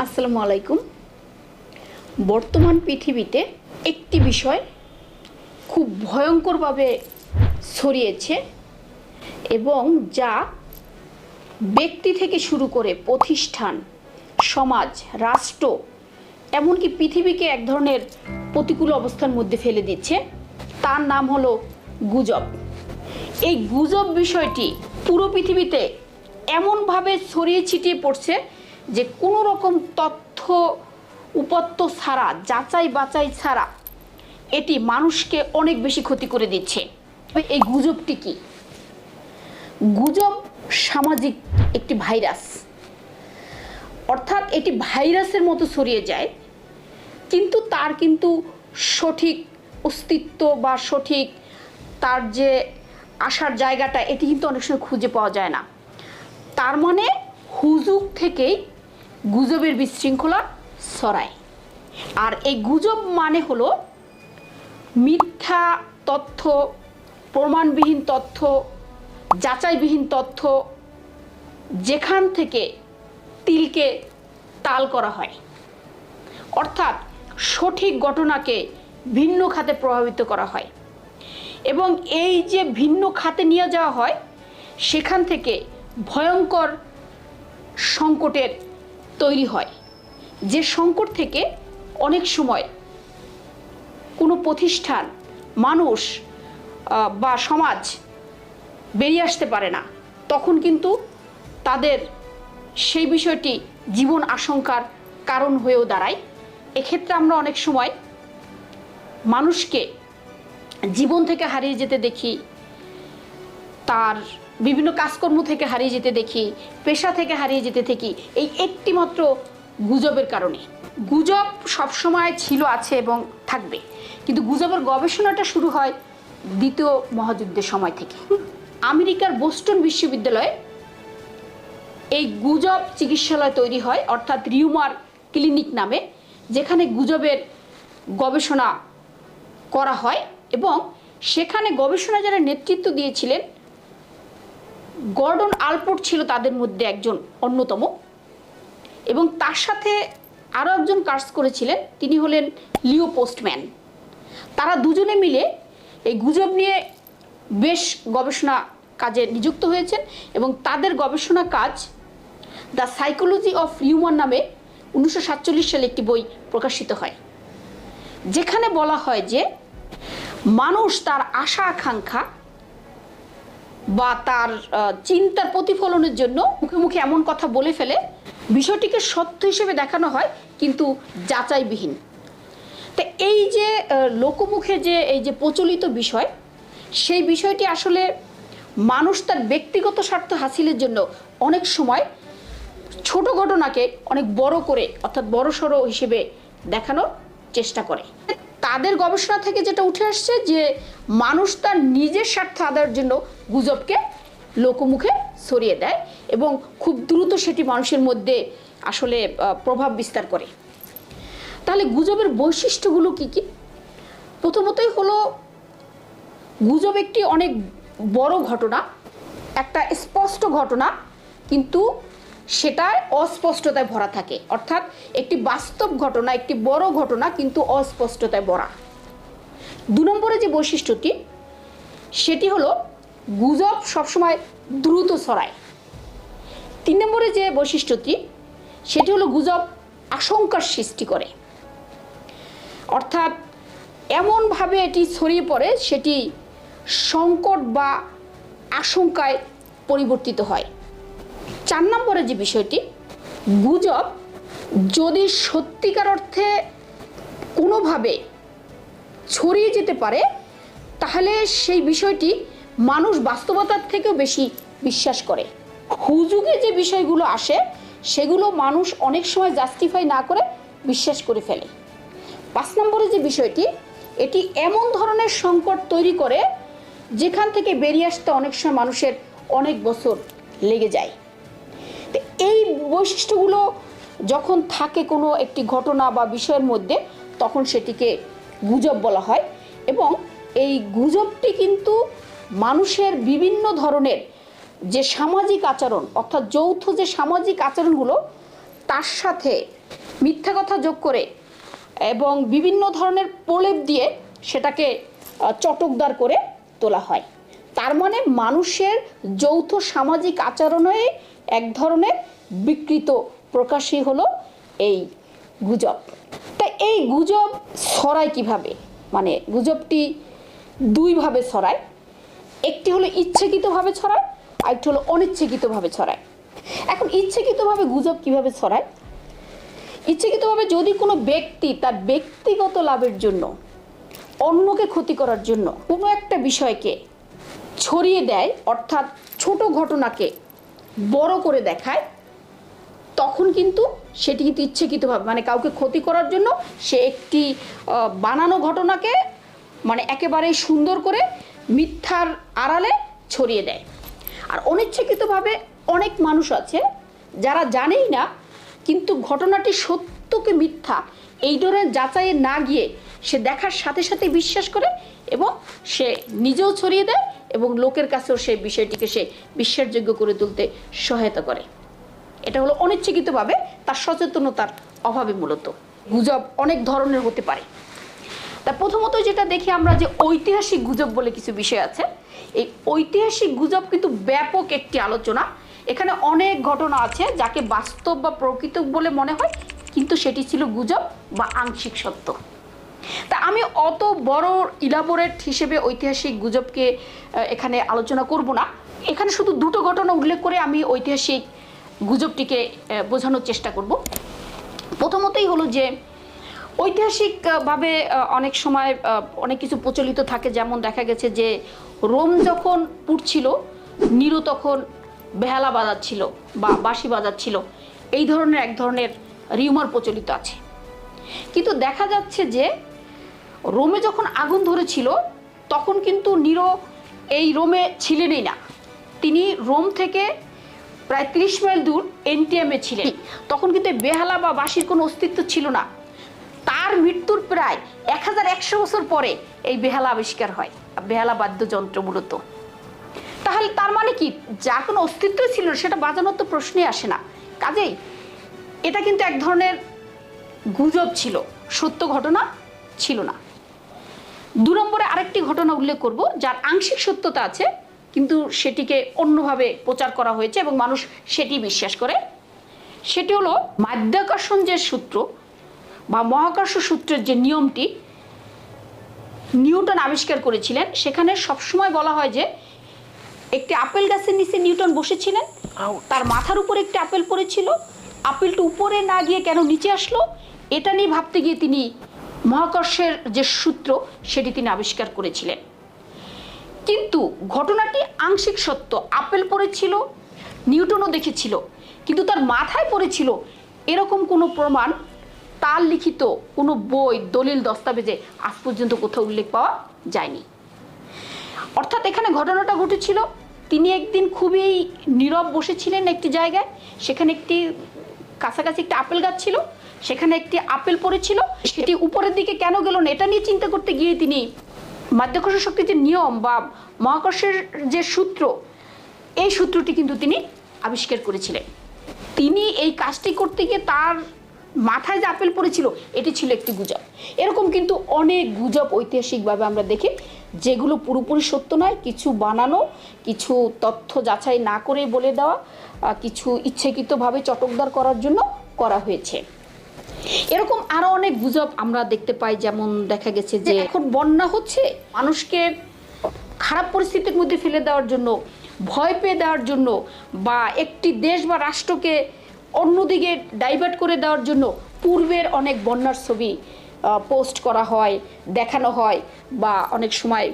আসসালামু আলাইকুম। বর্তমান পৃথিবীতে একটি বিষয় খুব ভয়ঙ্করভাবে ছড়িয়েছে এবং যা ব্যক্তি থেকে শুরু করে প্রতিষ্ঠান, সমাজ, রাষ্ট্র, এমনকি পৃথিবীকে এক ধরনের প্রতিকূল অবস্থার মধ্যে ফেলে দিচ্ছে, তার নাম হলো গুজব। এই গুজব বিষয়টি পুরো পৃথিবীতে এমনভাবে ছড়িয়ে ছিটিয়ে পড়ছে যে কোনো রকম তথ্য উপত্য ছাড়া, যাচাই বাচাই ছাড়া এটি মানুষকে অনেক বেশি ক্ষতি করে দিচ্ছে। এই গুজবটি কি? গুজব সামাজিক একটি ভাইরাস। অর্থাৎ এটি ভাইরাসের মতো ছড়িয়ে যায়, কিন্তু তার কিন্তু সঠিক অস্তিত্ব বা সঠিক তার যে আসার জায়গাটা, এটি কিন্তু অনেক সময় খুঁজে পাওয়া যায় না। তার মানে হুজুক থেকেই গুজবের বিশৃঙ্খলা ছড়ায়। আর এই গুজব মানে হলো মিথ্যা তথ্য, প্রমাণবিহীন তথ্য, যাচাইবিহীন তথ্য, যেখান থেকে তিলকে তাল করা হয়। অর্থাৎ সঠিক ঘটনাকে ভিন্ন খাতে প্রভাবিত করা হয়। এবং এই যে ভিন্ন খাতে নিয়ে যাওয়া হয়, সেখান থেকে ভয়ঙ্কর সংকটের তৈরি হয়, যে সংকট থেকে অনেক সময় কোনো প্রতিষ্ঠান, মানুষ বা সমাজ বেরিয়ে আসতে পারে না, তখন কিন্তু তাদের সেই বিষয়টি জীবন আশঙ্কার কারণ হয়েও দাঁড়ায়। এক্ষেত্রে আমরা অনেক সময় মানুষকে জীবন থেকে হারিয়ে যেতে দেখি, তার বিভিন্ন কাজকর্ম থেকে হারিয়ে যেতে দেখি, পেশা থেকে হারিয়ে যেতে দেখি এই একটি মাত্র গুজবের কারণে। গুজব সবসময় ছিল, আছে এবং থাকবে। কিন্তু গুজবের গবেষণাটা শুরু হয় দ্বিতীয় মহাযুদ্ধের সময় থেকে। আমেরিকার বোস্টন বিশ্ববিদ্যালয়ে এই গুজব চিকিৎসালয় তৈরি হয়, অর্থাৎ রিউমার ক্লিনিক নামে, যেখানে গুজবের গবেষণা করা হয় এবং সেখানে গবেষণা যারা নেতৃত্ব দিয়েছিলেন গর্ডন আলপোর্ট ছিল তাদের মধ্যে একজন অন্যতম। এবং তার সাথে আরও একজন কাজ করেছিলেন, তিনি হলেন লিও পোস্টম্যান। তারা দুজনে মিলে এই গুজব নিয়ে বেশ গবেষণা কাজে নিযুক্ত হয়েছেন এবং তাদের গবেষণা কাজ দ্য সাইকোলজি অফ হিউম্যান নামে উনিশশো সাতচল্লিশ সালে একটি বই প্রকাশিত হয়। যেখানে বলা হয় যে মানুষ তার আশা আকাঙ্ক্ষা বা তার চিন্তার প্রতিফলনের জন্য মুখে মুখে এমন কথা বলে ফেলে, বিষয়টিকে সত্য হিসেবে দেখানো হয়, কিন্তু যাচাইবিহীন। তো এই যে লোকমুখে যে, এই যে প্রচলিত বিষয়, সেই বিষয়টি আসলে মানুষ তার ব্যক্তিগত স্বার্থ হাসিলের জন্য অনেক সময় ছোট ঘটনাকে অনেক বড় করে, অর্থাৎ বড় সড়ো হিসেবে দেখানোর চেষ্টা করে। তাদের গবেষণা থেকে যেটা উঠে আসছে যে মানুষ তার নিজের স্বার্থ আদায়ের জন্য গুজবকে লোকমুখে ছড়িয়ে দেয় এবং খুব দ্রুত সেটি মানুষের মধ্যে আসলে প্রভাব বিস্তার করে। তাহলে গুজবের বৈশিষ্ট্যগুলো কি কি? প্রথমতই হলো, গুজব একটি অনেক বড় ঘটনা, একটা স্পষ্ট ঘটনা, কিন্তু সেটা অস্পষ্টতায় ভরা থাকে। অর্থাৎ একটি বাস্তব ঘটনা, একটি বড় ঘটনা কিন্তু অস্পষ্টতায় ভরা। দু নম্বরে যে বৈশিষ্ট্যটি, সেটি হলো গুজব সবসময় দ্রুত ছড়ায়। তিন নম্বরে যে বৈশিষ্ট্যটি, সেটি হলো গুজব আশঙ্কার সৃষ্টি করে। অর্থাৎ এমনভাবে এটি ছড়িয়ে পড়ে, সেটি সংকট বা আশঙ্কায় পরিবর্তিত হয়। চার নম্বরে যে বিষয়টি, গুজব যদি সত্যিকার অর্থে কোনোভাবে ছড়িয়ে যেতে পারে, তাহলে সেই বিষয়টি মানুষ বাস্তবতার থেকেও বেশি বিশ্বাস করে। হুজুগে যে বিষয়গুলো আসে, সেগুলো মানুষ অনেক সময় জাস্টিফাই না করে বিশ্বাস করে ফেলে। পাঁচ নম্বরে যে বিষয়টি, এটি এমন ধরনের সংকট তৈরি করে, যেখান থেকে বেরিয়ে আসতে অনেক সময় মানুষের অনেক বছর লেগে যায়। বৈশিষ্ট্যগুলো যখন থাকে কোনো একটি ঘটনা বা বিষয়ের মধ্যে, তখন সেটিকে গুজব বলা হয় এবং এই গুজবটি কিন্তু মানুষের বিভিন্ন ধরনের যে সামাজিক আচরণ, অর্থাৎ যৌথ যে সামাজিক আচরণগুলো, তার সাথে মিথ্যা কথা যোগ করে এবং বিভিন্ন ধরনের প্রলেপ দিয়ে সেটাকে চটকদার করে তোলা হয়। তার মানে মানুষের যৌথ সামাজিক আচরণে এক ধরনের বিকৃত প্রকাশই হলো এই গুজব। তা এই গুজব ছড়ায় কীভাবে? মানে গুজবটি দুইভাবে ছড়ায়। একটি হলো ইচ্ছাকৃতভাবে ছড়ায় আর একটি হলো অনিচ্ছাকৃতভাবে ছড়ায়। এখন ইচ্ছাকৃতভাবে গুজব কীভাবে ছড়ায়? ইচ্ছাকৃতভাবে যদি কোনো ব্যক্তি তার ব্যক্তিগত লাভের জন্য, অন্যকে ক্ষতি করার জন্য কোনো একটা বিষয়কে ছড়িয়ে দেয়, অর্থাৎ ছোট ঘটনাকে বড় করে দেখায় তখন কিন্তু সেটি কিন্তু ইচ্ছাকৃতভাবে মানে কাউকে ক্ষতি করার জন্য সে একটি বানানো ঘটনাকে মানে একেবারেই সুন্দর করে মিথ্যার আড়ালে ছড়িয়ে দেয়। আর অনিচ্ছাকৃতভাবে অনেক মানুষ আছে, যারা জানেই না, কিন্তু ঘটনাটি সত্যকে মিথ্যা, এই ধরনের যাচাইয়ে না গিয়ে সে দেখার সাথে সাথে বিশ্বাস করে এবং সে নিজেও ছড়িয়ে দেয় এবং লোকের কাছেও সে বিষয়টিকে সে বিশ্বাসযোগ্য করে তুলতে সহায়তা করে। এটা হলো অনিচ্ছাকৃতভাবে তার সচেতনতার অভাবে মূলত। গুজব অনেক ধরনের হতে পারে। তা প্রথমত যেটা দেখি আমরা যে ঐতিহাসিক গুজব বলে কিছু বিষয় আছে, এই ঐতিহাসিক গুজব কিন্তু ব্যাপক একটি আলোচনা। এখানে অনেক ঘটনা আছে যাকে বাস্তব বা প্রকৃত বলে মনে হয়, কিন্তু সেটি ছিল গুজব বা আংশিক সত্য। তা আমি অত বড় ইলাবোরেট হিসেবে ঐতিহাসিক গুজবকে এখানে আলোচনা করব না। এখানে শুধু দুটো ঘটনা উল্লেখ করে আমি ঐতিহাসিক গুজবটিকে বোঝানোর চেষ্টা করব। প্রথমতই হলো যে, ঐতিহাসিকভাবে অনেক সময় অনেক কিছু প্রচলিত থাকে। যেমন দেখা গেছে যে, রোম যখন পুড়ছিল, নিরো তখন বেহালা বাজাচ্ছিল বা বাঁশি বাজাচ্ছিল। এই ধরনের, এক ধরনের রিউমার প্রচলিত আছে। কিন্তু দেখা যাচ্ছে যে, রোমে যখন আগুন ধরেছিল, তখন কিন্তু নিরো এই রোমে ছিলেনই না। তিনি রোম থেকে প্রায় তিরিশ মাইল দূর এনটিএমে ছিলেন। তখন কিন্তু বেহালা বা বাঁশির কোনো অস্তিত্ব ছিল না। তার মৃত্যুর প্রায় এক হাজার একশো বছর পরে এই বেহালা আবিষ্কার হয় বেহালা বাদ্যযন্ত্র মূলত। তাহলে তার মানে কি? যা কোনো অস্তিত্ব ছিল সেটা বাজানোর তো প্রশ্নই আসে না। কাজেই এটা কিন্তু এক ধরনের গুজব ছিল সত্য ঘটনা ছিল না। দু নম্বরে আরেকটি ঘটনা উল্লেখ করব যার আংশিক সত্যতা আছে কিন্তু সেটিকে অন্যভাবে প্রচার করা হয়েছে এবং মানুষ সেটি বিশ্বাস করে। সেটি হলো মাধ্যাকর্ষণ যে সূত্র বা মহাকর্ষ সূত্রের যে নিয়মটি নিউটন আবিষ্কার করেছিলেন। সেখানে সবসময় বলা হয় যে একটি আপেল গাছের নিচে নিউটন বসেছিলেন তার মাথার উপর একটি আপেল পড়েছিল। আপেলটা উপরে না গিয়ে কেন নিচে আসলো? এটা নিয়ে ভাবতে গিয়ে তিনি মহাকর্ষের যে সূত্র সেটি তিনি আবিষ্কার করেছিলেন। কিন্তু ঘটনাটি আংশিক সত্য। আপেল পড়েছিল, নিউটনও দেখেছিল, কিন্তু তার মাথায় পড়েছিল এরকম কোনো প্রমাণ, তার লিখিত কোনো বই, দলিল, দস্তাবেজে আজ পর্যন্ত কোথাও উল্লেখ পাওয়া যায়নি। অর্থাৎ এখানে ঘটনাটা ঘটেছিল, তিনি একদিন খুবই নীরব বসেছিলেন একটি জায়গায়, সেখানে একটি কাছাকাছি একটি আপেল গাছ ছিল, সেখানে একটি আপেল পড়েছিল, সেটি উপরের দিকে কেন গেল না, এটা নিয়ে চিন্তা করতে গিয়ে তিনি মাধ্যাকর্ষণ শক্তির যে নিয়ম বা মহাকর্ষের যে সূত্র, এই সূত্রটি কিন্তু তিনি আবিষ্কার করেছিলেন। তিনি এই কাজটি করতে গিয়ে তার মাথায় যে আপেল পড়েছিল, এটি ছিল একটি গুজব। এরকম কিন্তু অনেক গুজব ঐতিহাসিকভাবে আমরা দেখি, যেগুলো পুরোপুরি সত্য নয়, কিছু বানানো, কিছু তথ্য যাচাই না করে বলে দেওয়া কিছু ইচ্ছাকৃতভাবে চটকদার করার জন্য করা হয়েছে। এরকম আরও অনেক গুজব আমরা দেখতে পাই যেমন দেখা গেছে যে এখন বন্যা হচ্ছে মানুষকে খারাপ পরিস্থিতির মধ্যে ফেলে দেওয়ার জন্য ভয় পেয়ে দেওয়ার জন্য বা একটি দেশ বা রাষ্ট্রকে অন্যদিকে ডাইভার্ট করে দেওয়ার জন্য পূর্বের অনেক বন্যার ছবি পোস্ট করা হয়, দেখানো হয় বা অনেক সময়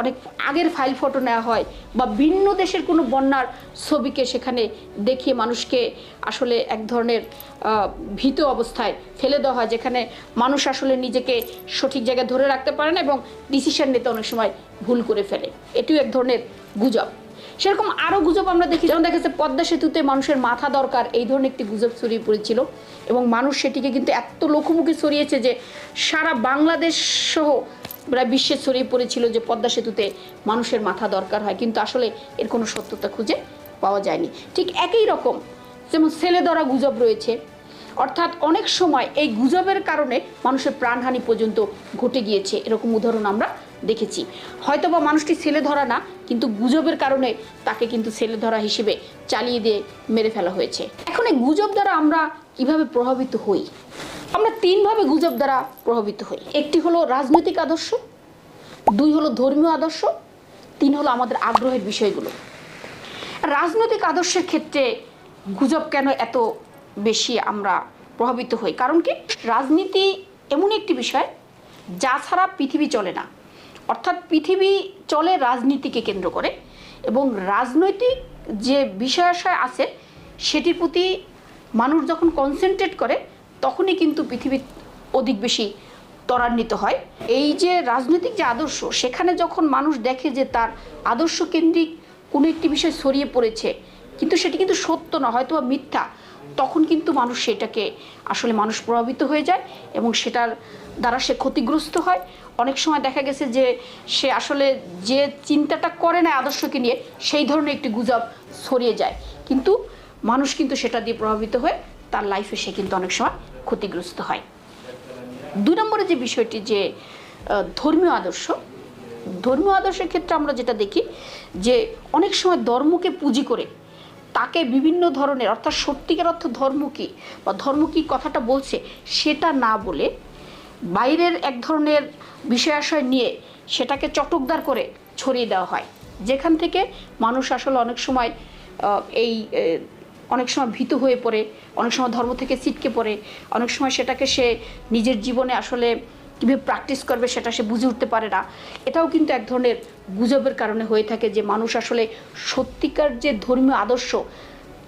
অনেক আগের ফাইল ফটো নেওয়া হয় বা ভিন্ন দেশের কোনো বন্যার ছবিকে সেখানে দেখিয়ে মানুষকে আসলে এক ধরনের ভীত অবস্থায় ফেলে দেওয়া হয়, যেখানে মানুষ আসলে নিজেকে সঠিক জায়গায় ধরে রাখতে পারে না এবং ডিসিশন নিতে অনেক সময় ভুল করে ফেলে। এটিও এক ধরনের গুজব। সেরকম আরও গুজব আমরা দেখি, যেমন দেখা যাচ্ছে পদ্মা সেতুতে মানুষের মাথা দরকার, এই ধরনের একটি গুজব ছড়িয়ে পড়েছিল। এবং মানুষ সেটিকে কিন্তু এত লোকমুখে ছড়িয়েছে যে সারা বাংলাদেশ সহ প্রায় বিশ্বে ছড়িয়ে পড়েছিল যে পদ্মা সেতুতে মানুষের মাথা দরকার হয়। কিন্তু আসলে এর কোনো সত্যতা খুঁজে পাওয়া যায়নি। ঠিক একই রকম যেমন ছেলে ধরা গুজব রয়েছে, অর্থাৎ অনেক সময় এই গুজবের কারণে মানুষের প্রাণহানি পর্যন্ত ঘটে গিয়েছে। এরকম উদাহরণ আমরা দেখেছি। হয়তোবা মানুষটি ছেলে ধরা না, কিন্তু গুজবের কারণে তাকে কিন্তু ছেলে ধরা হিসেবে চালিয়ে দিয়ে মেরে ফেলা হয়েছে। এখন এই গুজব দ্বারা আমরা কীভাবে প্রভাবিত হই? আমরা তিনভাবে গুজব দ্বারা প্রভাবিত হই। একটি হলো রাজনৈতিক আদর্শ, দুই হলো ধর্মীয় আদর্শ, তিন হলো আমাদের আগ্রহের বিষয়গুলো। রাজনৈতিক আদর্শের ক্ষেত্রে গুজব কেন এত বেশি আমরা প্রভাবিত হই? কারণ কি? রাজনীতি এমন একটি বিষয় যা ছাড়া পৃথিবী চলে না। অর্থাৎ পৃথিবী চলে রাজনীতিকে কেন্দ্র করে এবং রাজনৈতিক যে বিষয়াশয় আছে সেটির প্রতি মানুষ যখন কনসেন্ট্রেট করে, তখনই কিন্তু পৃথিবী অধিক বেশি ত্বরান্বিত হয়। এই যে রাজনৈতিক যে আদর্শ, সেখানে যখন মানুষ দেখে যে তার আদর্শ কেন্দ্রিক কোনো একটি বিষয় ছড়িয়ে পড়েছে, কিন্তু সেটি কিন্তু সত্য না হয়তো বা মিথ্যা, তখন কিন্তু মানুষ সেটাকে আসলে মানুষ প্রভাবিত হয়ে যায় এবং সেটার দ্বারা সে ক্ষতিগ্রস্ত হয়। অনেক সময় দেখা গেছে যে সে আসলে যে চিন্তাটা করে না আদর্শকে নিয়ে, সেই ধরনের একটি গুজব ছড়িয়ে যায়। কিন্তু মানুষ কিন্তু সেটা দিয়ে প্রভাবিত হয়ে তার লাইফে সে কিন্তু অনেক সময় ক্ষতিগ্রস্ত হয়। দুই নম্বরে যে বিষয়টি যে ধর্মীয় আদর্শ, ধর্মীয় আদর্শের ক্ষেত্রে আমরা যেটা দেখি যে অনেক সময় ধর্মকে পুঁজি করে তাকে বিভিন্ন ধরনের, অর্থাৎ সত্যিকার অর্থ ধর্ম কী বা ধর্ম কী কথাটা বলছে সেটা না বলে বাইরের এক ধরনের বিষয়াশয় নিয়ে সেটাকে চটকদার করে ছড়িয়ে দেওয়া হয়। যেখান থেকে মানুষ আসলে অনেক সময় এই অনেক সময় ভীত হয়ে পড়ে, অনেক সময় ধর্ম থেকে ছিটকে পড়ে, অনেক সময় সেটাকে সে নিজের জীবনে আসলে কীভাবে প্র্যাকটিস করবে সেটা সে বুঝে উঠতে পারে না। এটাও কিন্তু এক ধরনের গুজবের কারণে হয়ে থাকে যে মানুষ আসলে সত্যিকার যে ধর্মীয় আদর্শ,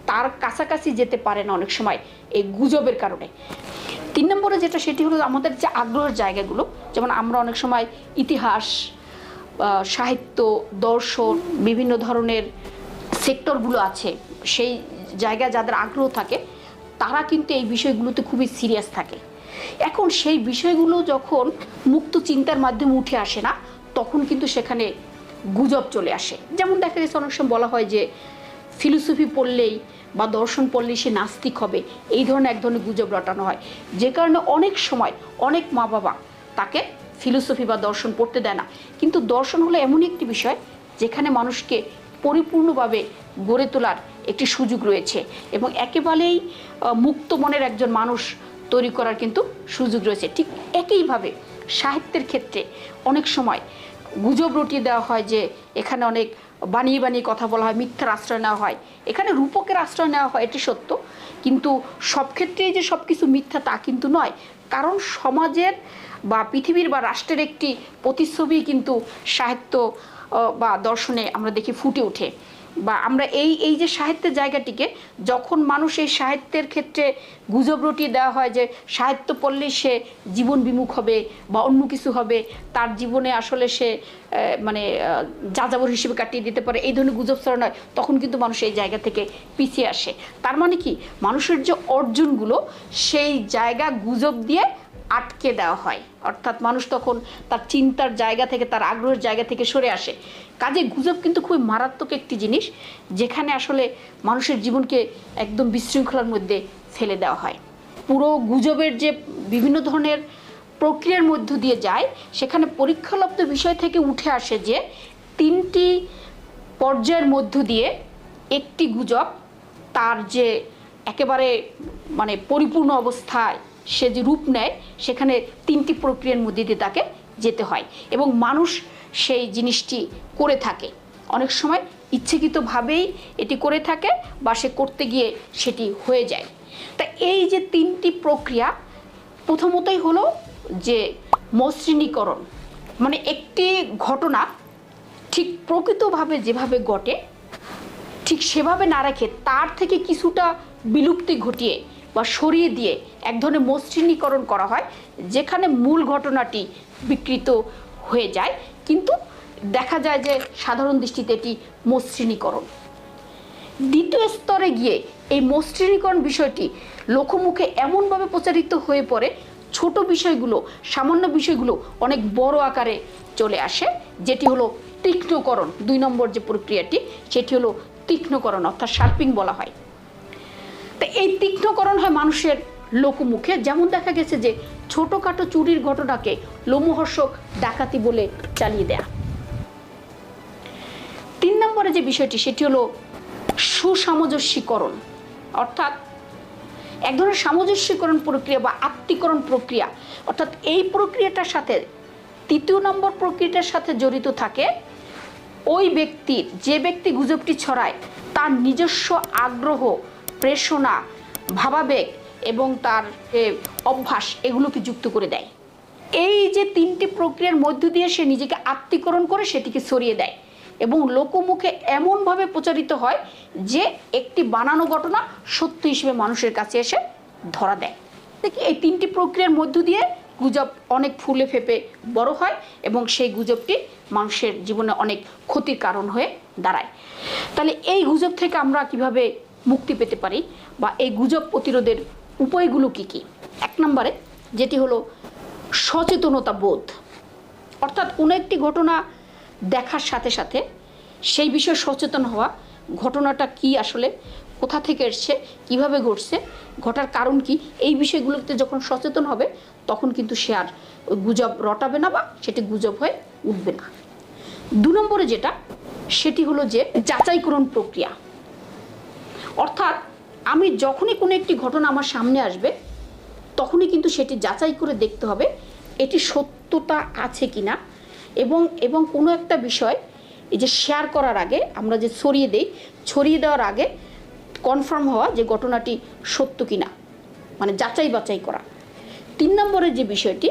তার কাছাকাছি যেতে পারে না অনেক সময় এই গুজবের কারণে। তিন নম্বরে যেটা, সেটি হলো আমাদের যে আগ্রহের জায়গাগুলো, যেমন আমরা অনেক সময় ইতিহাস সাহিত্য, দর্শন, বিভিন্ন ধরনের সেক্টরগুলো আছে, সেই জায়গায় যাদের আগ্রহ থাকে, তারা কিন্তু এই বিষয়গুলোতে খুবই সিরিয়াস থাকে। এখন সেই বিষয়গুলো যখন মুক্ত চিন্তার মাধ্যমে উঠে আসে না, তখন কিন্তু সেখানে গুজব চলে আসে। যেমন দেখা গেছে, অনেক সময় বলা হয় যে ফিলোসফি পড়লেই বা দর্শন পড়লেই সে নাস্তিক হবে। এই ধরনের এক ধরনের গুজব রটানো হয়। যে কারণে অনেক সময় অনেক মা বাবা তাকে ফিলোসফি বা দর্শন পড়তে দেয় না। কিন্তু দর্শন হলো এমন একটি বিষয় যেখানে মানুষকে পরিপূর্ণভাবে গড়ে তোলার একটি সুযোগ রয়েছে এবং একেবারেই মুক্ত মনের একজন মানুষ তৈরি করার কিন্তু সুযোগ রয়েছে। ঠিক একইভাবে সাহিত্যের ক্ষেত্রে অনেক সময় গুজব রটিয়ে দেওয়া হয় যে এখানে অনেক বানিয়ে বানিয়ে কথা বলা হয়, মিথ্যার আশ্রয় নেওয়া হয়। এখানে রূপকের আশ্রয় নেওয়া হয়, এটি সত্য। কিন্তু সব ক্ষেত্রেই যে সব কিছু মিথ্যা তা কিন্তু নয়। কারণ সমাজের বা পৃথিবীর বা রাষ্ট্রের একটি প্রতিচ্ছবি কিন্তু সাহিত্য বা দর্শনে আমরা দেখি ফুটে ওঠে। বা আমরা এই এই যে সাহিত্যের জায়গাটিকে, যখন মানুষ এই সাহিত্যের ক্ষেত্রে গুজব রটিয়ে দেওয়া হয় যে সাহিত্য পড়লেই সে জীবন বিমুখ হবে বা অন্য কিছু হবে, তার জীবনে আসলে সে মানে যাযাবর হিসেবে কাটিয়ে দিতে পারে, এই ধরনের গুজব ছড়ানো হয়, তখন কিন্তু মানুষ এই জায়গা থেকে পিছিয়ে আসে। তার মানে কি? মানুষের যে অর্জনগুলো, সেই জায়গা গুজব দিয়ে আটকে দেওয়া হয়। অর্থাৎ মানুষ তখন তার চিন্তার জায়গা থেকে, তার আগ্রহের জায়গা থেকে সরে আসে। কাজে গুজব কিন্তু খুবই মারাত্মক একটি জিনিস, যেখানে আসলে মানুষের জীবনকে একদম বিশৃঙ্খলার মধ্যে ফেলে দেওয়া হয়। পুরো গুজবের যে বিভিন্ন ধরনের প্রক্রিয়ার মধ্য দিয়ে যায়, সেখানে পরীক্ষালব্ধ বিষয় থেকে উঠে আসে যে, তিনটি পর্যায়ের মধ্য দিয়ে একটি গুজব তার যে একেবারে মানে পরিপূর্ণ অবস্থায় সে যে রূপ নেয়, সেখানে তিনটি প্রক্রিয়ার মধ্যে দিয়ে তাকে যেতে হয় এবং মানুষ সেই জিনিসটি করে থাকে। অনেক সময় ইচ্ছাকৃতভাবেই এটি করে থাকে বা সে করতে গিয়ে সেটি হয়ে যায়। তা এই যে তিনটি প্রক্রিয়া প্রথমতই হলো যে মসৃণীকরণ মানে একটি ঘটনা ঠিক প্রকৃতভাবে যেভাবে ঘটে, ঠিক সেভাবে না রেখে তার থেকে কিছুটা বিলুপ্তি ঘটিয়ে বা সরিয়ে দিয়ে এক ধরনের মসৃণীকরণ করা হয়, যেখানে মূল ঘটনাটি বিকৃত হয়ে যায়। কিন্তু দেখা যায় যে সাধারণ দৃষ্টিতে এটি মসৃণীকরণ। দ্বিতীয় স্তরে গিয়ে এই মসৃণীকরণ বিষয়টি লোকমুখে এমনভাবে প্রচারিত হয়ে পড়ে, ছোট বিষয়গুলো, সামান্য বিষয়গুলো অনেক বড় আকারে চলে আসে, যেটি হলো তীক্ষ্ণকরণ। দুই নম্বর যে প্রক্রিয়াটি, সেটি হলো তীক্ষ্ণকরণ, অর্থাৎ শার্পিং বলা হয়। এই তীক্ষ্ণকরণ হয় মানুষের লোকমুখে। যেমন দেখা গেছে যে ছোটোখাটো চুরির ঘটনাকে লোমহর্ষক ডাকাতি বলে চালিয়ে দেয়া। তিন নম্বরে যে বিষয়টি, সেটি হলো সুসামঞ্জস্যীকরণ। অর্থাৎ এক ধরনের সামঞ্জস্যীকরণ প্রক্রিয়া বা আত্মীকরণ প্রক্রিয়া। অর্থাৎ এই প্রক্রিয়াটার সাথে, তৃতীয় নম্বর প্রক্রিয়াটার সাথে জড়িত থাকে ওই ব্যক্তির যে ব্যক্তি গুজবটি ছড়ায়, তার নিজস্ব আগ্রহ প্রেষণা ভাবাবেগ এবং তার অভ্যাস এগুলোকে যুক্ত করে দেয়। এই যে তিনটি প্রক্রিয়ার মধ্য দিয়ে সে নিজেকে আত্মীকরণ করে সেটিকে সরিয়ে দেয় এবং লোকমুখে এমনভাবে প্রচারিত হয় যে একটি বানানো ঘটনা সত্য হিসেবে মানুষের কাছে এসে ধরা দেয়। দেখি, এই তিনটি প্রক্রিয়ার মধ্য দিয়ে গুজব অনেক ফুলে ফেপে বড় হয় এবং সেই গুজবটি মানুষের জীবনে অনেক ক্ষতির কারণ হয়ে দাঁড়ায়। তাহলে এই গুজব থেকে আমরা কীভাবে মুক্তি পেতে পারি বা এই গুজব প্রতিরোধের উপায়গুলো কি কি? এক নম্বরে যেটি হলো সচেতনতা বোধ। অর্থাৎ কোনো একটি ঘটনা দেখার সাথে সাথে সেই বিষয়ে সচেতন হওয়া, ঘটনাটা কি আসলে, কোথা থেকে এসছে, কীভাবে ঘটছে, ঘটার কারণ কি, এই বিষয়গুলোতে যখন সচেতন হবে, তখন কিন্তু সে আর গুজব রটাবে না বা সেটি গুজব হয়ে উঠবে না। দু নম্বরে যেটা, সেটি হলো যে যাচাইকরণ প্রক্রিয়া। অর্থাৎ আমি যখনই কোনো একটি ঘটনা আমার সামনে আসবে, তখনই কিন্তু সেটি যাচাই করে দেখতে হবে এটি সত্যতা আছে কি না এবং এবং কোনো একটা বিষয় এই যে শেয়ার করার আগে, আমরা যে ছড়িয়ে দেই, ছড়িয়ে দেওয়ার আগে কনফার্ম হওয়া যে ঘটনাটি সত্য কি না মানে যাচাই বাছাই করা। তিন নম্বরের যে বিষয়টি,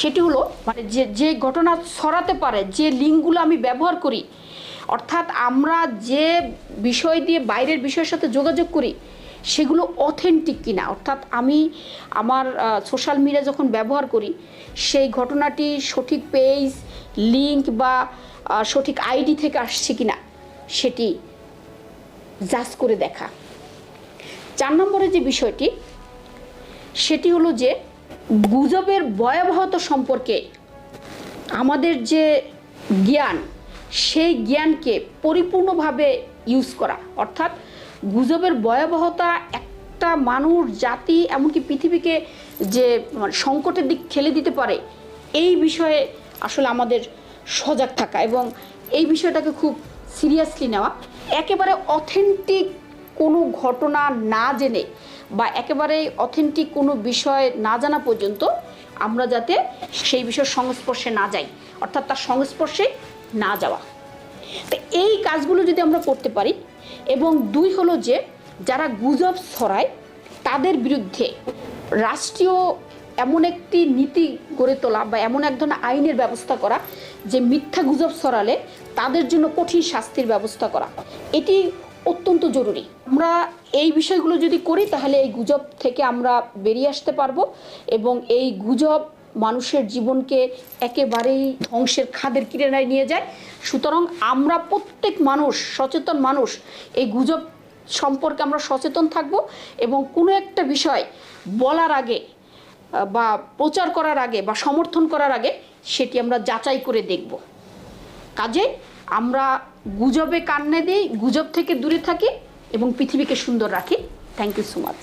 সেটি হলো মানে যে যে ঘটনা ছড়াতে পারে, যে লিঙ্কগুলো আমি ব্যবহার করি অর্থাৎ আমরা যে বিষয় দিয়ে বাইরের বিষয়ের সাথে যোগাযোগ করি, সেগুলো অথেন্টিক কিনা। অর্থাৎ আমি আমার সোশ্যাল মিডিয়া যখন ব্যবহার করি, সেই ঘটনাটি সঠিক পেজ লিঙ্ক বা সঠিক আইডি থেকে আসছে কিনা, সেটি জাজ করে দেখা। চার নম্বরে যে বিষয়টি, সেটি হলো যে গুজবের ভয়াবহতা সম্পর্কে আমাদের যে জ্ঞান সেই জ্ঞানকে পরিপূর্ণভাবে ইউজ করা। অর্থাৎ গুজবের ভয়াবহতা একটা মানুষ, জাতি, এমনকি পৃথিবীকে যে মানে সংকটের দিক ঠেলে দিতে পারে, এই বিষয়ে আসলে আমাদের সজাগ থাকা এবং এই বিষয়টাকে খুব সিরিয়াসলি নেওয়া। একেবারে অথেন্টিক কোনো ঘটনা না জেনে বা একেবারে অথেন্টিক কোনো বিষয় না জানা পর্যন্ত আমরা যাতে সেই বিষয়ের সংস্পর্শে না যাই। অর্থাৎ তার সংস্পর্শে না যাওয়া। তো এই কাজগুলো যদি আমরা করতে পারি, এবং দুই হলো যে, যারা গুজব ছড়ায়, তাদের বিরুদ্ধে রাষ্ট্রীয় এমন একটি নীতি গড়ে তোলা বা এমন এক ধরনের আইনের ব্যবস্থা করা, যে মিথ্যা গুজব ছড়ালে তাদের জন্য কঠিন শাস্তির ব্যবস্থা করা, এটি অত্যন্ত জরুরি। আমরা এই বিষয়গুলো যদি করি, তাহলে এই গুজব থেকে আমরা বেরিয়ে আসতে পারব, এবং এই গুজব মানুষের জীবনকে একেবারেই ধ্বংসের খাদের কিনারায় নিয়ে যায়। সুতরাং আমরা প্রত্যেক মানুষ, সচেতন মানুষ, এই গুজব সম্পর্কে আমরা সচেতন থাকব এবং কোনো একটা বিষয় বলার আগে, বা প্রচার করার আগে, বা সমর্থন করার আগে সেটি আমরা যাচাই করে দেখব। কাজে আমরা গুজবে কান্নে দিই, গুজব থেকে দূরে থাকি এবং পৃথিবীকে সুন্দর রাখি। Thank you so much